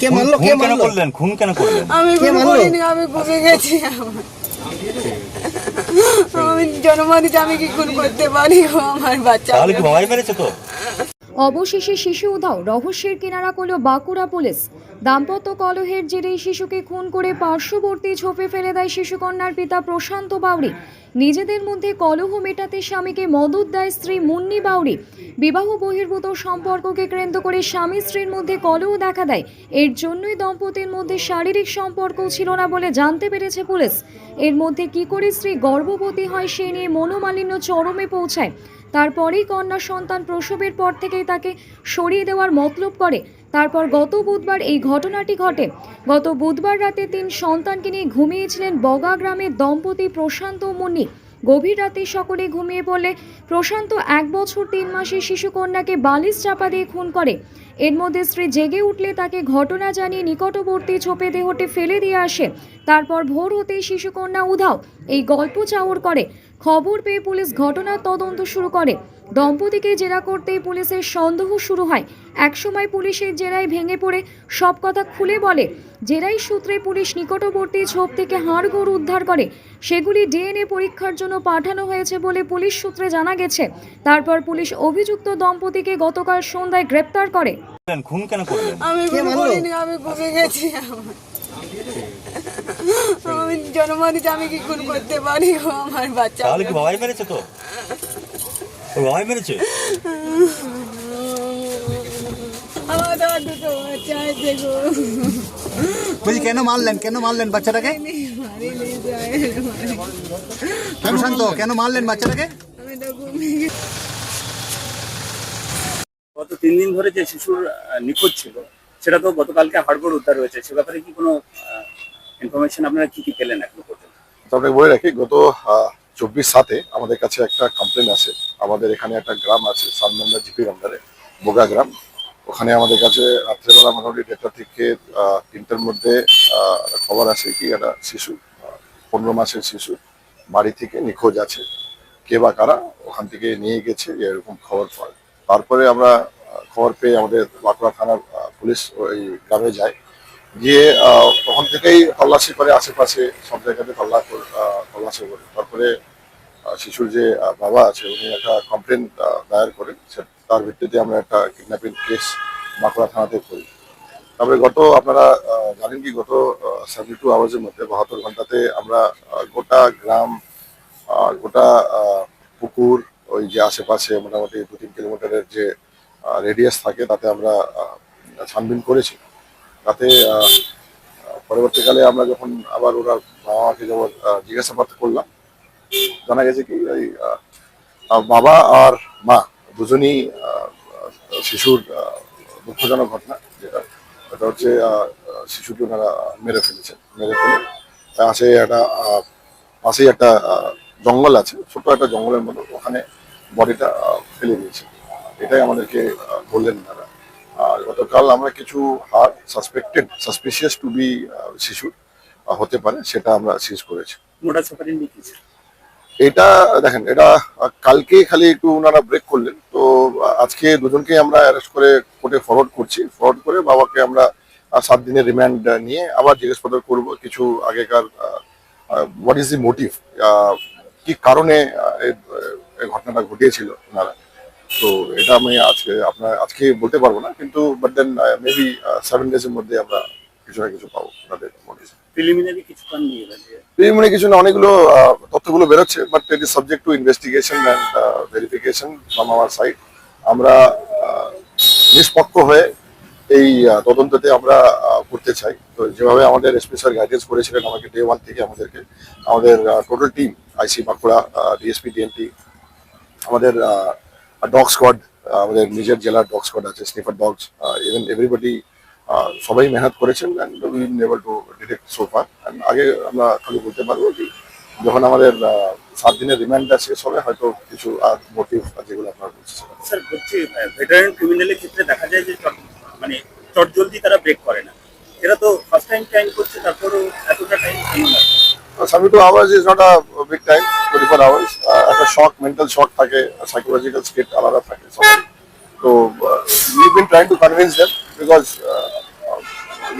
কে খুন মারলো কে খুন কেন মারলো? করলেন? খুন কেন করলেন? আমি কে কোনো করিনি আমি ঘুমে গেছি। আমার। আমি জন্ম দিতে আমি কি খুন করতে পারি আমার বাচ্চা? তাহলে কি বাবাই মেরেছে তো? অবশেষে শিশু উধাও রহস্যের কিনারা করল বাঁকুড়া পুলিশ। দাম্পত্য কলহের জেরে এই শিশুকে খুন করে পার্শ্ববর্তী ঝোপে ফেলে দেয় শিশুকন্যার পিতা প্রশান্ত বাউরি নিজেদের মধ্যে কলহ মেটাতে স্বামীকে মদত দেয় স্ত্রী মুন্নি বাউরি বিবাহ বহির্ভূত সম্পর্ককে কেন্দ্র করে স্বামী স্ত্রীর মধ্যে কলহ দেখা দেয়। এর জন্যই দম্পতির মধ্যে শারীরিক সম্পর্ক ছিল না বলে জানতে পেরেছে পুলিশ। এর মধ্যে কি করে স্ত্রী গর্ভবতী হয় সে নিয়ে মনোমালিন্য চরমে পৌঁছায়। তারপরেই কন্যা সন্তান প্রসবের পর থেকেই তাকে সরিয়ে দেওয়ার মতলব করে। তারপর গত বুধবার এই ঘটনাটি ঘটে। গত বুধবার রাতে তিন সন্তানকে নিয়ে ঘুমিয়েছিলেন বগা গ্রামের দম্পতি প্রশান্ত ও মুন্নি। গভীর রাতে সকলে ঘুমিয়ে পড়লে প্রশান্ত এক বছর তিন মাসের শিশু কন্যাকে বালিশ চাপা দিয়ে খুন করে। এর মধ্যে স্ত্রী জেগে উঠলে তাকে ঘটনা জানিয়ে নিকটবর্তী ছোপে দেহটি ফেলে দিয়ে আসে। তারপর ভোর হতেই শিশুকন্যা উধাও। এই গল্প চাউর করে। খবর পেয়ে পুলিশ ঘটনার তদন্ত শুরু করে। দম্পতিকে জেরা করতেই পুলিশের সন্দেহ শুরু হয়। একসময় পুলিশের জেরায় ভেঙে পড়ে সব কথা খুলে বলে। জেরাই সূত্রে পুলিশ নিকটবর্তী ঝোপ থেকে হাড়গোড় উদ্ধার করে। সেগুলি ডিএনএ পরীক্ষার জন্য পাঠানো হয়েছে বলে পুলিশ সূত্রে জানা গেছে। তারপর পুলিশ অভিযুক্ত দম্পতিকে গতকাল সন্ধ্যায় গ্রেপ্তার করে। খুন কেন আমি আমি গেছি। আমি জন্ম দিতে আমি কি খুন করতে পারি গো আমার বাচ্চা? তাহলে কি বাবাই মেরেছে তো? ওর বাবাই মেরেছে? আমার তো দুটো বাচ্চা আছে গো। বলছি কেন মারলেন? কেন মারলেন বাচ্চাটাকে। প্রশান্ত কেন মারলেন বাচ্চাটাকে? গত তিন দিন ধরে যে শিশুর নিখোঁজ ছিল সেটা তো গতকালকে হাড়গোড় উদ্ধার হয়েছে। সে ব্যাপারে কি কোনো ইনফরমেশন আপনারা কি কি পেলেন এখনও পর্যন্ত? আপনাকে বলে রাখি, গত চব্বিশ সাতে আমাদের কাছে একটা কমপ্লেন আছে। আমাদের এখানে একটা গ্রাম আছে সানমন্দা জিপির আন্ডারে বোগা গ্রাম। ওখানে আমাদের কাছে রাত্রেবেলা মোটামুটি দেড়টা থেকে তিনটার মধ্যে খবর আসে কি, একটা শিশু পনেরো মাসের শিশু বাড়ি থেকে নিখোঁজ আছে। কে বা কারা ওখান থেকে নিয়ে গেছে, এরকম খবর পায়। তারপরে আমরা খবর পেয়ে আমাদের বাঁকুড়া থানার পুলিশ ওই গ্রামে যায়। গিয়ে তখন থেকেই তল্লাশি করে আশেপাশে সব জায়গাতে তল্লা তল্লাশি করে। তারপরে শিশুর যে বাবা আছে, উনি একটা কমপ্লেন দায়ের করেন। তার ভিত্তিতে আমরা একটা কিডন্যাপিং কেস বাঁকুড়া থানাতে করি। তারপরে গত, আপনারা জানেন কি, গত সেভেন্টি টু আওয়ার্সের মধ্যে বাহাত্তর ঘন্টাতে আমরা গোটা গ্রাম গোটা পুকুর, ওই যে আশেপাশে মোটামুটি দু তিন কিলোমিটারের যে রেডিয়াস থাকে, তাতে আমরা ছানবিন করেছি। তাতে পরবর্তীকালে আমরা যখন আবার ওরা বাবা মাকে যখন জিজ্ঞাসাবাদ করলাম, জানা গেছে কি, ওই বাবা আর মা দুজনই শিশুর দুঃখজনক ঘটনা, যেটা এটা হচ্ছে শিশুকে ওনারা মেরে ফেলেছেন, মেরে ফেলে পাশে একটা পাশেই একটা জঙ্গল আছে ছোট একটা জঙ্গলের মতো, ওখানে বডিটা ফেলে দিয়েছে। এটাই আমাদেরকে বললেন ওনারা আর গতকাল আমরা কিছু হার সাসপেক্টেড সাসপিশিয়াস টু বি শিশুর আহ, হতে পারে সেটা আমরা সিজ করেছি। এটা দেখেন এটা কালকে খালি একটু ওনারা ব্রেক করলেন। তো আজকে দুজনকে আমরা অ্যারেস্ট করে কোর্টে ফরওয়ার্ড করছি। ফরওয়ার্ড করে বাবাকে আমরা সাত দিনের রিমান্ড নিয়ে আবার জিজ্ঞাসাবাদ করব কিছু আগেকার হোয়াট ইজ দি মোটিভ কি কারণে ঘটনাটা ঘটিয়েছিল ওনারা তো এটা আমি আজকে আপনার আজকে বলতে পারব না কিন্তু বাট দেন মেবি সেভেন ডেজের মধ্যে আমরা কিছু না কিছু পাবো মোটিভ প্রিলিমিনারি কিছু প্রিলিমিনারি না অনেকগুলো তথ্যগুলো বেরোচ্ছে but it is subject to investigation and verification from our side আমরা নিষ্পক্ষ হয়ে এই তদন্ততে আমরা করতে চাই। তো যেভাবে আমাদের স্পেশাল গাইডেন্স করেছিলেন আমাকে ডে ওয়ান থেকে আমাদেরকে আমাদের total team IC Bankura DSP DNT আমাদের ডগ স্কোয়াড আমাদের নিজের জেলার ডগ স্কোয়াড আছে স্নিফার ডগস ইভেন এভরিবডি সবাই মেহনত করেছেন and we able to detect so far and আগে আমরা খালি বলতে পারব কি যখন আমাদের সাত দিনের রিমান্ডটা শেষ হবে হয়তো কিছু আর মোটিভ যেগুলো আপনার স্যার বলছি ভেটারেন ক্রিমিনালের ক্ষেত্রে দেখা যায় যে মানে চট জলদি তারা ব্রেক করে না। এরা তো ফার্স্ট টাইম টাইম করছে, তারপরেও এতটা টাইম কেন two hours is not a big time twenty four hours একটা শক মেন্টাল শক থাকে সাইকোলজিক্যাল স্টেট আলাদা থাকে তো we been trying to convince them because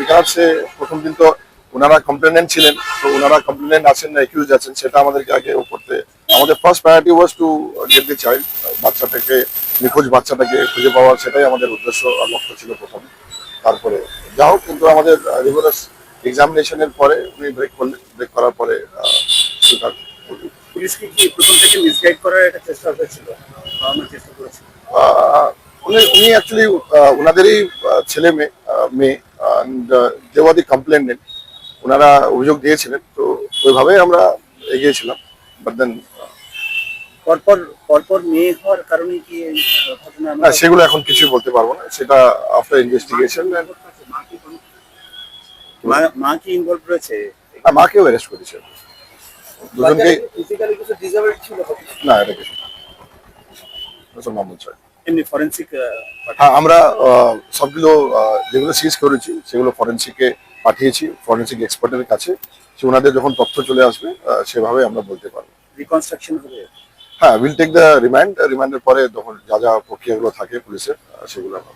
Bikash সে প্রথম দিন তো ওনারা কমপ্লেনেন্ট ছিলেন, তো ওনারা কমপ্লেনেন্ট আছেন না একিউজ আছেন, সেটা আমাদেরকে আগে ও করতে আমাদের first priority was to get the child বাচ্চাটাকে, নিখোঁজ বাচ্চাটাকে খুঁজে পাওয়ার, সেটাই আমাদের উদ্দেশ্য লক্ষ্য ছিল প্রথম। তারপরে যা হোক কিন্তু আমাদের রিভারাস এক্সামিনেশনের পরে উনি ব্রেক করলেন ব্রেক করার পরে স্বীকার পুলিশকে কি প্রথম থেকে মিসগাইড করার একটা চেষ্টা হয়েছিল? চেষ্টা করেছিল? উনি উনি অ্যাকচুয়ালি ওনাদেরই ছেলে মেয়ে মেয়ে দেওয়া দি কমপ্লেনেন্ট ওনারা অভিযোগ দিয়েছিলেন তো আমরা এগিয়েছিলাম বাট দেন পরপর পরপর মেয়ে হওয়ার কারণে কি ঘটনা সেগুলো এখন কিছুই বলতে পারব না। সেটা আফটার ইনভেস্টিগেশন মা কি ইনভলভ রয়েছে? মাকেও অ্যারেস্ট করেছে। দুজনকে ফিজিক্যালি কিছু ডিসএবল ছিল না? এটা কিছু না। মামুন স্যার। এমনি ফরেন্সিক হ্যাঁ আমরা সবগুলো যেগুলো সিজ করেছি সেগুলো ফরেন্সিকে পাঠিয়েছি ফরেন্সিক এক্সপার্টের কাছে। সে ওনাদের যখন তথ্য চলে আসবে সেভাবে আমরা বলতে পারব। রিকনস্ট্রাকশন হবে? হ্যাঁ উইল টেক দ্য রিমান্ড রিমান্ডের পরে তখন যা যা প্রক্রিয়াগুলো থাকে পুলিশের সেগুলো আমরা